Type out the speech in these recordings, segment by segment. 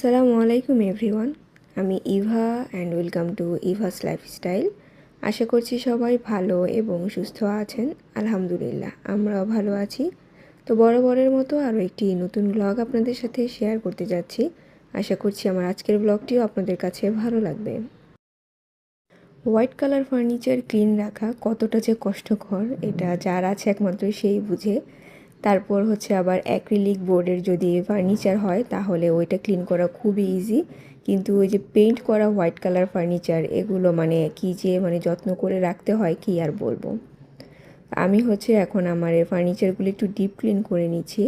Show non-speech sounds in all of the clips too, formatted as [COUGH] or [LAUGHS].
আসসালামু আলাইকুম এভরিওয়ান। আমি Eva and welcome to Eva's lifestyle আশা করছি সবাই ভালো এবং সুস্থ আছেন, আলহামদুলিল্লাহ, আমরাও ভালো আছি। তো বরাবরের মতো আরও একটি নতুন ব্লগ আপনাদের সাথে শেয়ার করতে যাচ্ছি। আশা করছি আমার আজকের ব্লগটিও আপনাদের কাছে ভালো লাগবে। হোয়াইট কালার ফার্নিচার ক্লিন রাখা কতটা যে কষ্টকর, এটা যার আছে একমাত্র সেই বুঝে। তারপর হচ্ছে আবার অ্যাক্রিলিক বোর্ডের যদি ফার্নিচার হয়, তাহলে ওইটা ক্লিন করা খুবই ইজি কিন্তু ওই যে পেইন্ট করা হোয়াইট কালার ফার্নিচার এগুলো মানে কি যে মানে যত্ন করে রাখতে হয় কি আর বলব? আমি হচ্ছে এখন আমার এই ফার্নিচারগুলো একটু ডিপ ক্লিন করে নিচ্ছি।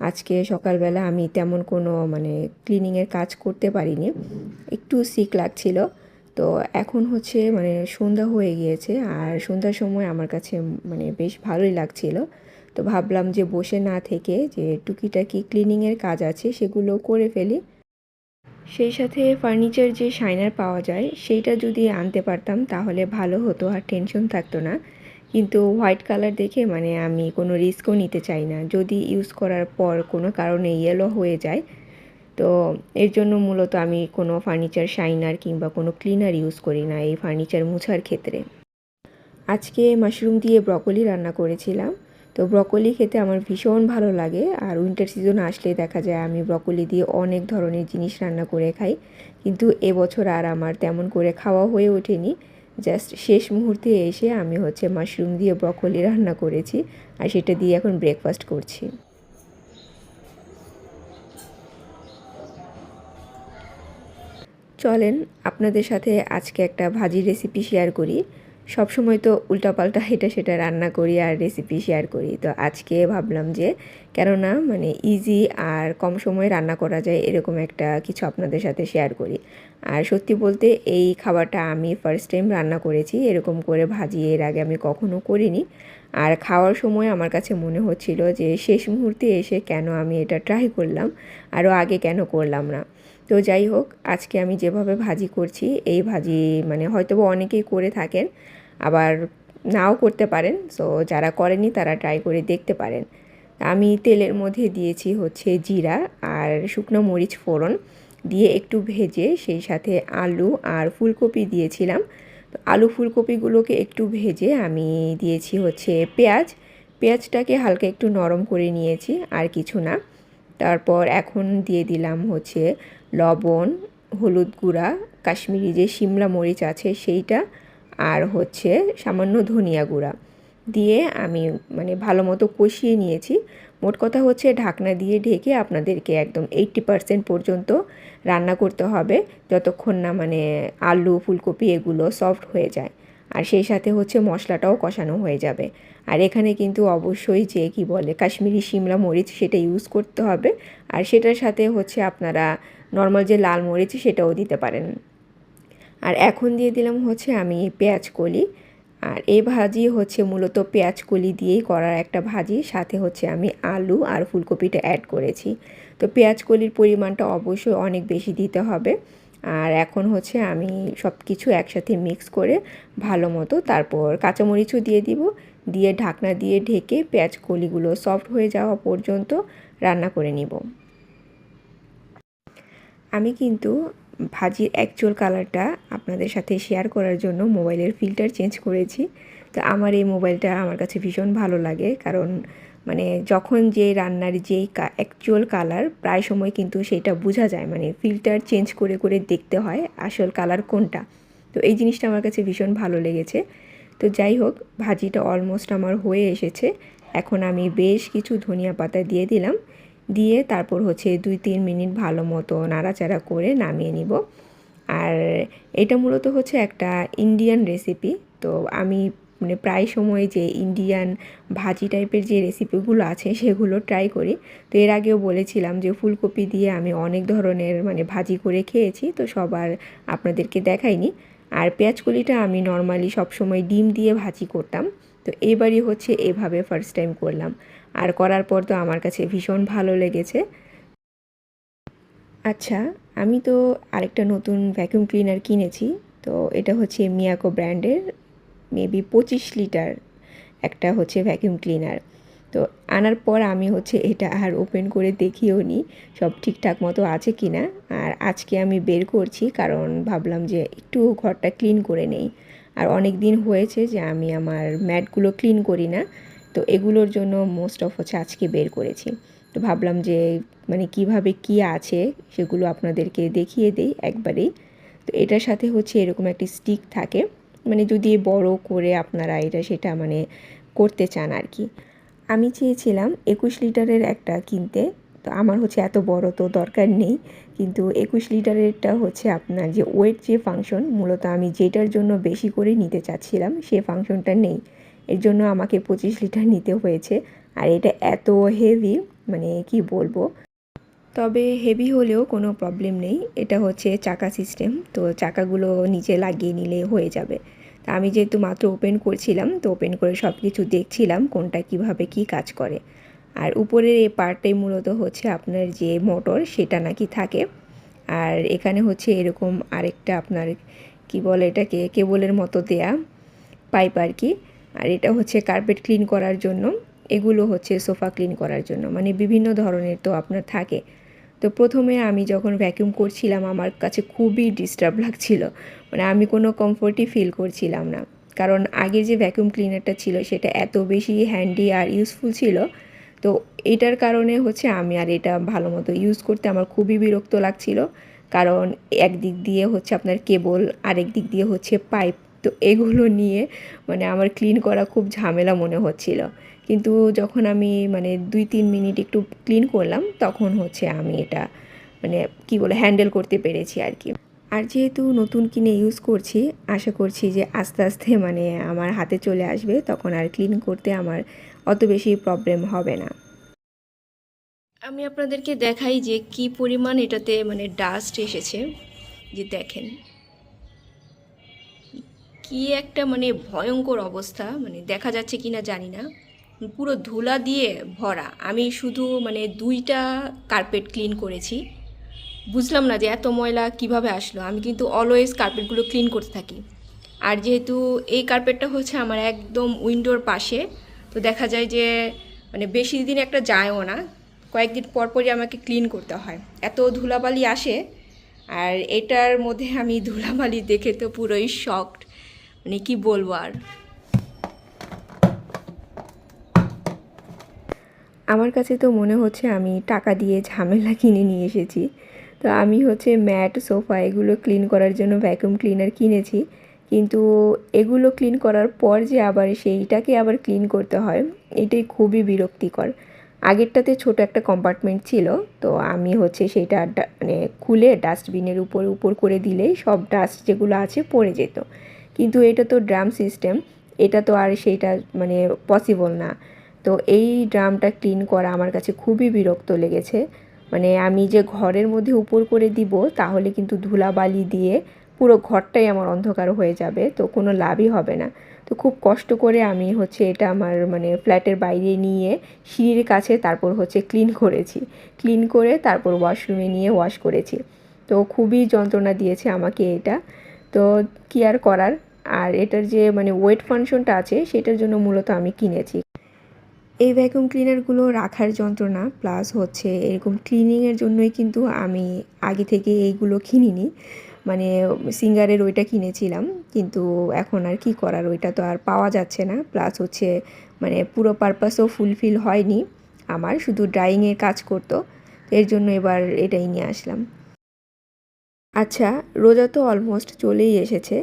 আজকে সকালবেলা আমি তেমন কোনো মানে ক্লিনিংয়ের কাজ করতে পারিনি। একটু সিক লাগছিল। তো এখন হচ্ছে মানে সন্ধ্যা হয়ে গিয়েছে, আর সন্ধ্যার সময় আমার কাছে মানে বেশ ভালোই লাগছিল। তো ভাবলাম যে বসে না থেকে যে টুকিটাকি ক্লিনিংয়ের কাজ আছে সেগুলো করে ফেলি। সেই সাথে ফার্নিচার যে শাইনার পাওয়া যায় সেইটা যদি আনতে পারতাম তাহলে ভালো হতো আর টেনশন থাকতো না। কিন্তু হোয়াইট কালার দেখে মানে আমি কোনো রিস্কও নিতে চাই না। যদি ইউজ করার পর কোনো কারণে ইয়েলো হয়ে যায়, তো এর জন্য মূলত আমি কোনো ফার্নিচার শাইনার কিংবা কোনো ক্লিনার ইউজ করি না এই ফার্নিচার মুছার ক্ষেত্রে। আজকে মাশরুম দিয়ে ব্রকলি রান্না করেছিলাম। তো ব্রকলি খেতে আমার ভীষণ ভালো লাগে আর উইন্টার সিজন আসলে দেখা যায় আমি ব্রকলি দিয়ে অনেক ধরনের জিনিস রান্না করে খাই। কিন্তু এবছর আর আমার তেমন করে খাওয়া হয়ে ওঠেনি। জাস্ট শেষ মুহূর্তে এসে আমি হচ্ছে মাশরুম দিয়ে ব্রকলি রান্না করেছি আর সেটা দিয়ে এখন ব্রেকফাস্ট করছি। চলেন আপনাদের সাথে আজকে একটা ভাজির রেসিপি শেয়ার করি। সব সময় তো উল্টাপাল্টা এটা সেটা রান্না করি আর রেসিপি শেয়ার করি। তো আজকে ভাবলাম যে কেননা মানে ইজি আর কম সময়ে রান্না করা যায় এরকম একটা কিছু আপনাদের সাথে শেয়ার করি। আর সত্যি বলতে এই খাবারটা আমি ফার্স্ট টাইম রান্না করেছি, এরকম করে ভাজি এর আগে আমি কখনো করিনি। আর খাওয়ার সময় আমার কাছে মনে হচ্ছিল যে শেষ মুহূর্তে এসে কেন আমি এটা ট্রাই করলাম আরও আগে কেন করলাম না। তো যাই হোক, আজকে আমি যেভাবে ভাজি করছি, এই ভাজি মানে হয়তো অনেকেই করে থাকেন আবার নাও করতে পারেন। সো যারা করেনি তারা ট্রাই করে দেখতে পারেন। আমি তেলের মধ্যে দিয়েছি হচ্ছে জিরা আর শুকনো মরিচ ফোড়ন দিয়ে একটু ভেজে সেই সাথে আলু আর ফুলকপি দিয়েছিলাম। তো আলু ফুলকপিগুলোকে একটু ভেজে আমি দিয়েছি হচ্ছে পেঁয়াজ। পেঁয়াজটাকে হালকা একটু নরম করে নিয়েছি আর কিছু না। তারপর এখন দিয়ে দিলাম হচ্ছে লবণ, হলুদ গুঁড়া, কাশ্মীরি যে শিমলা মরিচ আছে সেইটা আর হচ্ছে সামান্য ধনিয়া গুঁড়া দিয়ে আমি মানে ভালো মতো কষিয়ে নিয়েছি। মোট কথা হচ্ছে ঢাকনা দিয়ে ঢেকে আপনাদেরকে একদম এইট্টি পারসেন্ট পর্যন্ত রান্না করতে হবে যতক্ষণ না মানে আলু, ফুলকপি এগুলো সফট হয়ে যায়। আর সেই সাথে হচ্ছে মশলাটাও কষানো হয়ে যাবে। আর এখানে কিন্তু অবশ্যই যে কি বলে কাশ্মীরি শিমলা মরিচ সেটা ইউজ করতে হবে। আর সেটার সাথে হচ্ছে আপনারা নর্মাল যে লাল মরিচ সেটাও দিতে পারেন। আর এখন দিয়ে দিলাম হচ্ছে আমি পেঁয়াজ কলি। আর এই ভাজি হচ্ছে মূলত পেঁয়াজ কলি দিয়েই করার একটা ভাজি, সাথে হচ্ছে আমি আলু আর ফুলকপিটা অ্যাড করেছি। তো পেঁয়াজ কলির পরিমাণটা অবশ্যই অনেক বেশি দিতে হবে। আর এখন হচ্ছে আমি সব কিছু একসাথে মিক্স করে ভালো মতো তারপর কাঁচামরিচও দিয়ে দিব, দিয়ে ঢাকনা দিয়ে ঢেকে পেঁয়াজ কলিগুলো সফট হয়ে যাওয়া পর্যন্ত রান্না করে নিব। আমি কিন্তু ভাজির অ্যাকচুয়াল কালারটা আপনাদের সাথে শেয়ার করার জন্য মোবাইলের ফিল্টার চেঞ্জ করেছি। তো আমার এই মোবাইলটা আমার কাছে ভীষণ ভালো লাগে। কারণ মানে যখন যে রান্নার যেই অ্যাকচুয়াল কালার প্রায় সময় কিন্তু সেটা বোঝা যায়। মানে ফিল্টার চেঞ্জ করে করে দেখতে হয় আসল কালার কোনটা। তো এই জিনিসটা আমার কাছে ভীষণ ভালো লেগেছে। তো যাই হোক, ভাজিটা অলমোস্ট আমার হয়ে এসেছে। এখন আমি বেশ কিছু ধনিয়া পাতা দিয়ে দিলাম। দিয়ে তারপর হচ্ছে দুই, তিন মিনিট ভালো মতো নাড়াচাড়া করে নামিয়ে নিব। আর এটা মূলত হচ্ছে একটা ইন্ডিয়ান রেসিপি তো আমি মানে প্রায় সময় যে ইন্ডিয়ান ভাজি টাইপের যে রেসিপিগুলো আছে সেগুলো ট্রাই করি। তো এর আগেও বলেছিলাম যে ফুলকপি দিয়ে আমি অনেক ধরনের মানে ভাজি করে খেয়েছি, তো সবার আপনাদেরকে দেখাইনি। আর পেঁয়াজকলিটা আমি নর্মালি সবসময় ডিম দিয়ে ভাজি করতাম, তো এবারই হচ্ছে এভাবে ফার্স্ট টাইম করলাম। আর করার পর তো আমার কাছে ভীষণ ভালো লেগেছে। আচ্ছা আমি তো আরেকটা নতুন ভ্যাকুয়াম ক্লিনার কিনেছি, তো এটা হচ্ছে মিয়াকো ব্র্যান্ডের মেবি পঁচিশ লিটার একটা হচ্ছে ভ্যাকুয়াম ক্লিনার তো আনার পর আমি হচ্ছে এটা আর ওপেন করে দেখিও নি, সব ঠিকঠাক মতো আছে কি না। আর আজকে আমি বের করছি কারণ ভাবলাম যে একটু ঘরটা ক্লিন করে নেই। আর অনেক দিন হয়েছে যে আমি আমার ম্যাটগুলো ক্লিন করি না তো এগুলোর জন্য মোস্ট অফ হচ্ছে আজকে বের করেছি। তো ভাবলাম যে মানে কীভাবে কি আছে সেগুলো আপনাদেরকে দেখিয়ে দেই একবারেই। তো এটার সাথে হচ্ছে এরকম একটি স্টিক থাকে মানে যদি বড় করে আপনারা এটা সেটা মানে করতে চান আর কি আমি চেয়েছিলাম একুশ লিটারের একটা কিনতে, তো আমার হচ্ছে এত বড় তো দরকার নেই। কিন্তু একুশ লিটারেরটা হচ্ছে আপনার যে ওয়েট যে ফাংশন মূলত আমি যেটার জন্য বেশি করে নিতে চাচ্ছিলাম সে ফাংশনটা নেই। এর জন্য আমাকে পঁচিশ লিটার নিতে হয়েছে। আর এটা এত হেভি মানে কি বলব? তবে হেভি হলেও কোনো প্রবলেম নেই। এটা হচ্ছে চাকা সিস্টেম তো চাকাগুলো নিচে লাগিয়ে নিলে হয়ে যাবে। তা আমি যেহেতু মাত্র ওপেন করছিলাম, তো ওপেন করে সব কিছু দেখছিলাম কোনটা কীভাবে কি কাজ করে। আর উপরের এই পার্টটাই মূলত হচ্ছে আপনার যে মোটর সেটা নাকি থাকে। আর এখানে হচ্ছে এরকম আরেকটা আপনার কি বলে এটাকে, কেবলের মতো দেয়া পাইপ আর কি। আর এটা হচ্ছে কার্পেট ক্লিন করার জন্য, এগুলো হচ্ছে সোফা ক্লিন করার জন্য মানে বিভিন্ন ধরনের তো আপনার থাকে। তো প্রথমে আমি যখন ভ্যাকিউম করছিলাম, আমার কাছে খুবই ডিস্টার্ব লাগছিল মানে আমি কোনো কমফোর্টই ফিল করছিলাম না। কারণ আগে যে ভ্যাকিউম ক্লিনারটা ছিল, সেটা এত বেশি হ্যান্ডি আর ইউজফুল ছিল, তো এটার কারণে হচ্ছে আমি আর এটা ভালো মতো ইউজ করতে আমার খুবই বিরক্ত লাগছিল। কারণ একদিক দিয়ে হচ্ছে আপনার কেবল আরেক দিক দিয়ে হচ্ছে পাইপ তো এগুলো নিয়ে মানে আমার ক্লিন করা খুব ঝামেলা মনে হচ্ছিল। কিন্তু যখন আমি মানে দুই তিন মিনিট একটু ক্লিন করলাম, তখন হচ্ছে আমি এটা মানে কি বলে হ্যান্ডেল করতে পেরেছি আর কি। আর যেহেতু নতুন কিনে ইউজ করছি, আশা করছি যে আস্তে আস্তে মানে আমার হাতে চলে আসবে, তখন আর ক্লিন করতে আমার অত বেশি প্রবলেম হবে না। আমি আপনাদেরকে দেখাই যে কি পরিমাণ এটাতে মানে ডাস্ট এসেছে। যে দেখেন কি একটা মানে ভয়ঙ্কর অবস্থা মানে দেখা যাচ্ছে কি না জানি না। পুরো ধুলা দিয়ে ভরা। আমি শুধু মানে দুইটা কার্পেট ক্লিন করেছি। বুঝলাম না যে এত ময়লা কীভাবে আসলো। আমি কিন্তু অলওয়েজ কার্পেটগুলো ক্লিন করতে থাকি। আর যেহেতু এই কার্পেটটা হচ্ছে আমার একদম উইন্ডোর পাশে, তো দেখা যায় যে মানে বেশি দিন একটা যায়ও না। কয়েকদিন পর পরই আমাকে ক্লিন করতে হয়। এত ধুলাবালি আসে, আর এটার মধ্যে আমি ধুলাবালি দেখে তো পুরোই শকড মানে কি বলব আর? আমার কাছে তো মনে হচ্ছে আমি টাকা দিয়ে ঝামেলা কিনে নিয়ে এসেছি। তো আমি হচ্ছে ম্যাট, সোফা এগুলো ক্লিন করার জন্য ভ্যাকুয়াম ক্লিনার কিনেছি। কিন্তু এগুলো ক্লিন করার পর যে আবার সেইটাকে আবার ক্লিন করতে হয়, এটাই খুবই বিরক্তিকর। আগেরটাতে ছোট একটা কম্পার্টমেন্ট ছিল, তো আমি হচ্ছে সেইটা মানে খুলে ডাস্টবিনের উপর উপর করে দিলেই সব ডাস্ট যেগুলো আছে পড়ে যেত। কিন্তু এটা তো ড্রাম সিস্টেম, এটা তো আর সেইটা মানে পসিবল না। তো এই ড্রামটা ক্লিন করা আমার কাছে খুবই বিরক্ত লেগেছে। মানে আমি যে ঘরের মধ্যে উপর করে দিব, তাহলে কিন্তু ধুলাবালি দিয়ে পুরো ঘরটাই আমার অন্ধকার হয়ে যাবে, তো কোনো লাভই হবে না। তো খুব কষ্ট করে আমি হচ্ছে এটা আমার মানে ফ্ল্যাটের বাইরে নিয়ে সিঁড়ির কাছে তারপর হচ্ছে ক্লিন করেছি। ক্লিন করে তারপর ওয়াশরুমে নিয়ে ওয়াশ করেছি। তো খুবই যন্ত্রণা দিয়েছে আমাকে এটা। তো কি আর করার? আর এটার যে মানে ওয়েট ফাংশনটা আছে, সেটার জন্য মূলত আমি কিনেছি। এই ভ্যাকুয়াম ক্লিনারগুলো রাখার যন্ত্রণা প্লাস হচ্ছে এরকম ক্লিনিংয়ের জন্যই কিন্তু আমি আগে থেকে এইগুলো কিনিনি। মানে সিঙ্গারের ওইটা কিনেছিলাম, কিন্তু এখন আর কি করার, ওইটা তো আর পাওয়া যাচ্ছে না। প্লাস হচ্ছে মানে পুরো পারপাসও ফুলফিল হয়নি, আমার শুধু ড্রাইংয়ের কাজ করতো এর জন্য এবার এটাই নিয়ে আসলাম। আচ্ছা রোজা তো অলমোস্ট চলেই এসেছে।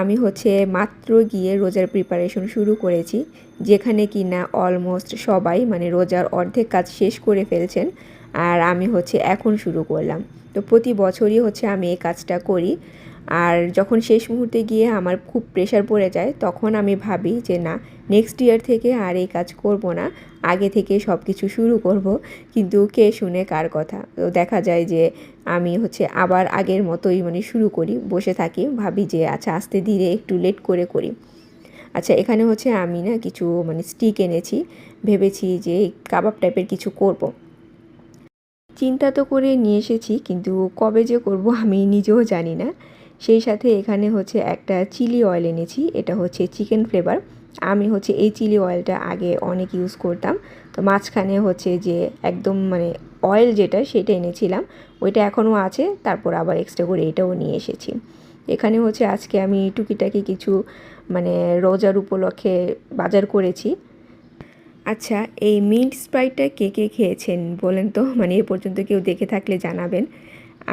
আমি হচ্ছে মাত্র গিয়ে রোজার প্রিপারেশন শুরু করেছি, যেখানে কি না অলমোস্ট সবাই মানে রোজার অর্ধেক কাজ শেষ করে ফেলছেন আর আমি হচ্ছে এখন শুরু করলাম। তো প্রতি বছরই হচ্ছে আমি এই কাজটা করি। আর যখন শেষ মুহূর্তে গিয়ে আমার খুব প্রেশার পড়ে যায়, তখন আমি ভাবি যে না নেক্সট ইয়ার থেকে আর এই কাজ করব না। আগে থেকে সব কিছু শুরু করব। কিন্তু কে শুনে কার কথা? তো দেখা যায় যে আমি হচ্ছে আবার আগের মতোই মানে শুরু করি, বসে থাকি, ভাবি যে আচ্ছা আস্তে ধীরে একটু লেট করে করি। আচ্ছা এখানে হচ্ছে আমি না কিছু মানে স্টিক এনেছি, ভেবেছি যে কাবাব টাইপের কিছু করব। চিন্তা তো করে নিয়ে এসেছি, কিন্তু কবে যে করব আমি নিজেও জানি না। সেই সাথে এখানে হচ্ছে একটা চিলি অয়েল এনেছি, এটা হচ্ছে চিকেন ফ্লেভার। আমি হচ্ছে এই চিলি অয়েলটা আগে অনেক ইউজ করতাম, তো মাঝখানে হচ্ছে যে একদম মানে অয়েল যেটা সেটা এনেছিলাম, ওইটা এখনও আছে, তারপর আবার এক্সট্রা করে এটাও নিয়ে এসেছি। এখানে হচ্ছে আজকে আমি টুকিটাকি কিছু মানে রোজার উপলক্ষে বাজার করেছি। আচ্ছা এই মিন্ট স্প্রাইটটা কে কে খেয়েছেন বলেন তো? মানে এ পর্যন্ত কেউ দেখে থাকলে জানাবেন।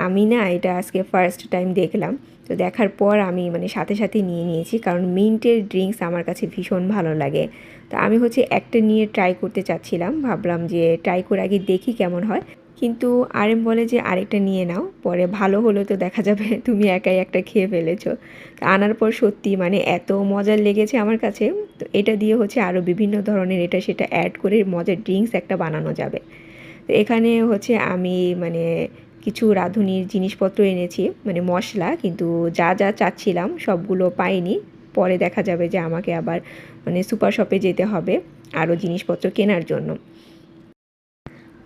আমি না এটা আজকে ফার্স্ট টাইম দেখলাম। তো দেখার পর আমি মানে সাথে সাথে নিয়ে নিয়েছি, কারণ মিন্টের ড্রিঙ্কস আমার কাছে ভীষণ ভালো লাগে। তো আমি হচ্ছে একটা নিয়ে ট্রাই করতে চাচ্ছিলাম, ভাবলাম যে ট্রাই করে আগে দেখি কেমন হয়। কিন্তু আরএম বলে যে আরেকটা নিয়ে নাও, পরে ভালো হলো তো দেখা যাবে [LAUGHS] তুমি একাই একটা খেয়ে ফেলেছো। তো আনার পর সত্যি মানে এত মজার লেগেছে আমার কাছে, তো এটা দিয়ে হচ্ছে আরও বিভিন্ন ধরনের এটা সেটা অ্যাড করে মজার ড্রিঙ্কস একটা বানানো যাবে। তো এখানে হচ্ছে আমি মানে কিছু রাঁধুনির জিনিসপত্র এনেছি মানে মশলা, কিন্তু যা যা চাচ্ছিলাম সবগুলো পাইনি। পরে দেখা যাবে যে আমাকে আবার মানে সুপার শপে যেতে হবে আরও জিনিসপত্র কেনার জন্য।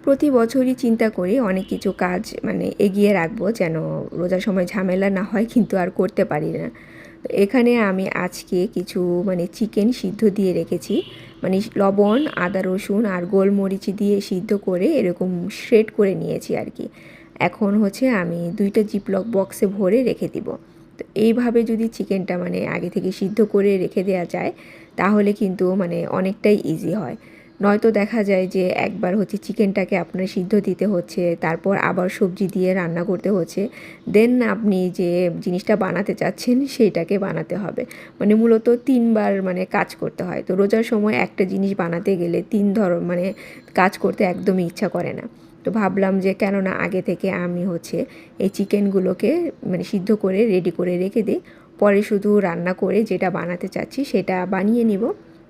প্রতি বছরই চিন্তা করি অনেক কিছু কাজ মানে এগিয়ে রাখব যেন রোজার সময় ঝামেলা না হয়, কিন্তু আর করতে পারি না। তো এখানে আমি আজকে কিছু মানে চিকেন সিদ্ধ দিয়ে রেখেছি। মানে লবণ, আদা রসুন আর গোলমরিচ দিয়ে সিদ্ধ করে এরকম শ্রেড করে নিয়েছি আর কি। এখন হচ্ছে আমি দুইটা জিপলক বক্সে ভরে রেখে দিব। তো এইভাবে যদি চিকেনটা মানে আগে থেকে সিদ্ধ করে রেখে দেওয়া যায়, তাহলে কিন্তু মানে অনেকটাই ইজি হয়। নয়তো দেখা যায় যে একবার হচ্ছে চিকেনটাকে আপনার সিদ্ধ দিতে হচ্ছে, তারপর আবার সবজি দিয়ে রান্না করতে হচ্ছে দেন আপনি যে জিনিসটা বানাতে চাচ্ছেন সেইটাকে বানাতে হবে। মানে মূলত তিনবার মানে কাজ করতে হয়। তো রোজার সময় একটা জিনিস বানাতে গেলে তিন ধর মানে কাজ করতে একদমই ইচ্ছা করে না। তো ভাবলাম যে কেননা আগে থেকে আমি হচ্ছে এই চিকেনগুলোকে মানে সিদ্ধ করে রেডি করে রেখে দিই। পরে শুধু রান্না করে যেটা বানাতে চাচ্ছি সেটা বানিয়ে নিব।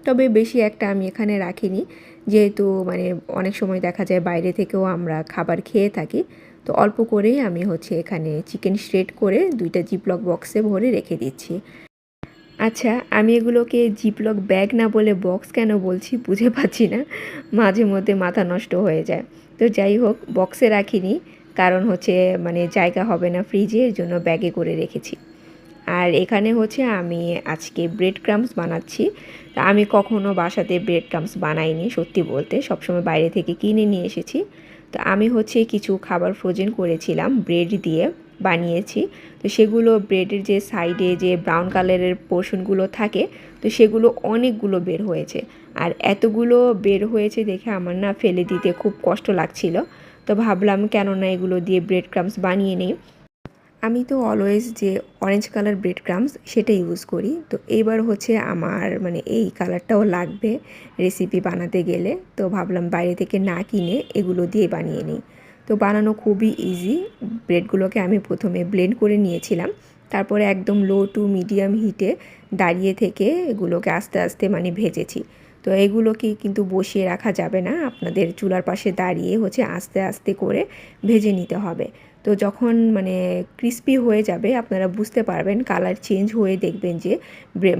তবে বেশি একটা আমি এখানে রাখিনি। যেহেতু মানে অনেক সময় দেখা যায় বাইরে থেকেও আমরা খাবার খেয়ে থাকি। তো অল্প করেই আমি হচ্ছে এখানে চিকেন শ্রেড করে দুইটা জিপলক বক্সে ভরে রেখে দিচ্ছি। আচ্ছা আমি এগুলোকে জিপলক ব্যাগ না বলে বক্স কেন বলছি বুঝে পাচ্ছি না। মাঝে মধ্যে মাথা নষ্ট হয়ে যায়। তো যাই হোক, বক্সে রাখিনি, কারণ হচ্ছে মানে জায়গা হবে না ফ্রিজে এর জন্য ব্যাগে করে রেখেছি। আর এখানে হচ্ছে আমি আজকে ব্রেড ক্রামস বানাচ্ছি। তা আমি কখনো বাসাতে ব্রেড ক্রামস বানাইনি, সত্যি বলতে। সবসময় বাইরে থেকে কিনে নিয়ে এসেছি। তো আমি হচ্ছে কিছু খাবার ফ্রোজেন করেছিলাম ব্রেড দিয়ে। বানিয়েছি। তো সেগুলো ব্রেডের যে সাইডে যে ব্রাউন কালারের পোর্শনগুলো থাকে, তো সেগুলো অনেকগুলো বের হয়েছে। আর এতগুলো বের হয়েছে দেখে আমার না ফেলে দিতে খুব কষ্ট লাগছিল। তো ভাবলাম কেননা এগুলো দিয়ে ব্রেড ক্রামস বানিয়ে নিই। আমি তো অলওয়েজ যে অরেঞ্জ কালার ব্রেড ক্রামস সেটা ইউজ করি। তো এইবার হচ্ছে আমার মানে এই কালারটাও লাগবে রেসিপি বানাতে গেলে। তো ভাবলাম বাইরে থেকে না কিনে এগুলো দিয়ে বানিয়ে নিই। তো বানানো খুবই ইজি ব্রেডগুলোকে আমি প্রথমে ব্লেন্ড করে নিয়েছিলাম। তারপরে একদম লো টু মিডিয়াম হিটে দাঁড়িয়ে থেকে এগুলোকে আস্তে আস্তে মানে ভেজেছি। তো এগুলোকে কিন্তু বসিয়ে রাখা যাবে না। আপনাদের চুলার পাশে দাঁড়িয়ে হচ্ছে আস্তে আস্তে করে ভেজে নিতে হবে। তো যখন মানে ক্রিস্পি হয়ে যাবে, আপনারা বুঝতে পারবেন কালার চেঞ্জ হয়ে দেখবেন যে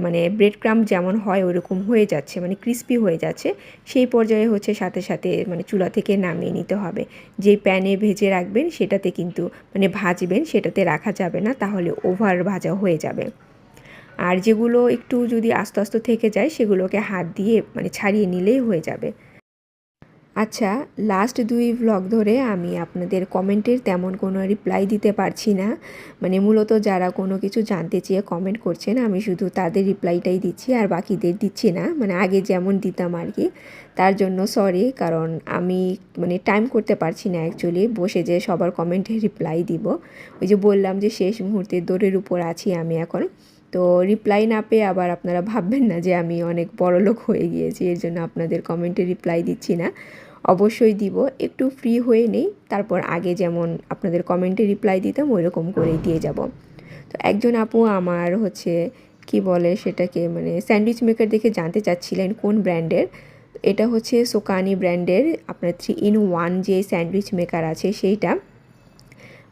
মানে ব্রেড ক্রাম যেমন হয় ওরকম হয়ে যাচ্ছে মানে ক্রিস্পি হয়ে যাচ্ছে। সেই পর্যায়ে হচ্ছে সাথে সাথে মানে চুলা থেকে নামিয়ে নিতে হবে। যে প্যানে ভেজে রাখবেন সেটাতে কিন্তু মানে ভাজবেন, সেটাতে রাখা যাবে না, তাহলে ওভার ভাজা হয়ে যাবে। আর যেগুলো একটু যদি আস্তে আস্তে থেকে যায়, সেগুলোকে হাত দিয়ে মানে ছাড়িয়ে নিলেই হয়ে যাবে। আচ্ছা লাস্ট দুই ভ্লগ ধরে আমি আপনাদের কমেন্টের তেমন কোনো রিপ্লাই দিতে পারছি না। মানে মূলত যারা কোনো কিছু জানতে চেয়ে কমেন্ট করছেন, আমি শুধু তাদের রিপ্লাইটাই দিচ্ছি আর বাকিদের দিচ্ছি না। মানে আগে যেমন দিতাম আর কি, তার জন্য সরি কারণ আমি মানে টাইম করতে পারছি না অ্যাকচুয়ালি বসে যে সবার কমেন্টে রিপ্লাই দিব। ওই যে বললাম যে শেষ মুহূর্তে দৌড়ের উপর আছি আমি এখন। তো রিপ্লাই না পেয়ে আবার আপনারা ভাববেন না যে আমি অনেক বড় লোক হয়ে গিয়েছি, এর জন্য আপনাদের কমেন্টে রিপ্লাই দিচ্ছি না। অবশ্যই দিব, একটু ফ্রি হয়ে নেই, তারপর আগে যেমন আপনাদের কমেন্টে রিপ্লাই দিতাম ওই রকম করেই দিয়ে যাব। তো একজন আপু আমার হচ্ছে, কি বলে সেটাকে মানে স্যান্ডউইচ মেকার দেখে জানতে চাচ্ছিলেন কোন ব্র্যান্ডের এটা হচ্ছে সোকানি ব্র্যান্ডের আপনার থ্রি ইন ওয়ান যে স্যান্ডউইচ মেকার আছে, সেইটা।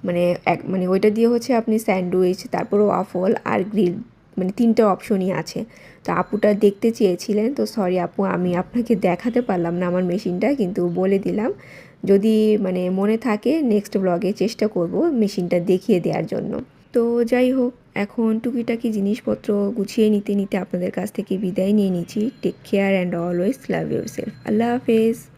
মানে এক মানে ওইটা দিয়ে হচ্ছে আপনি স্যান্ডউইচ, তারপর ওয়াফল আর গ্রিল মানে তিনটা অপশনই আছে। তো আপুটা দেখতে চেয়েছিলেন, তো সরি আপু, আমি আপনাকে দেখাতে পারলাম না আমার মেশিনটা, কিন্তু বলে দিলাম। যদি মানে মনে থাকে নেক্সট ব্লগে চেষ্টা করব মেশিনটা দেখিয়ে দেওয়ার জন্য। তো যাই হোক, এখন টুকিটাকি জিনিসপত্র গুছিয়ে নিতে নিতে আপনাদের কাছ থেকে বিদায় নিয়ে নিচ্ছি। Take care and always love yourself আল্লাহ হাফেজ।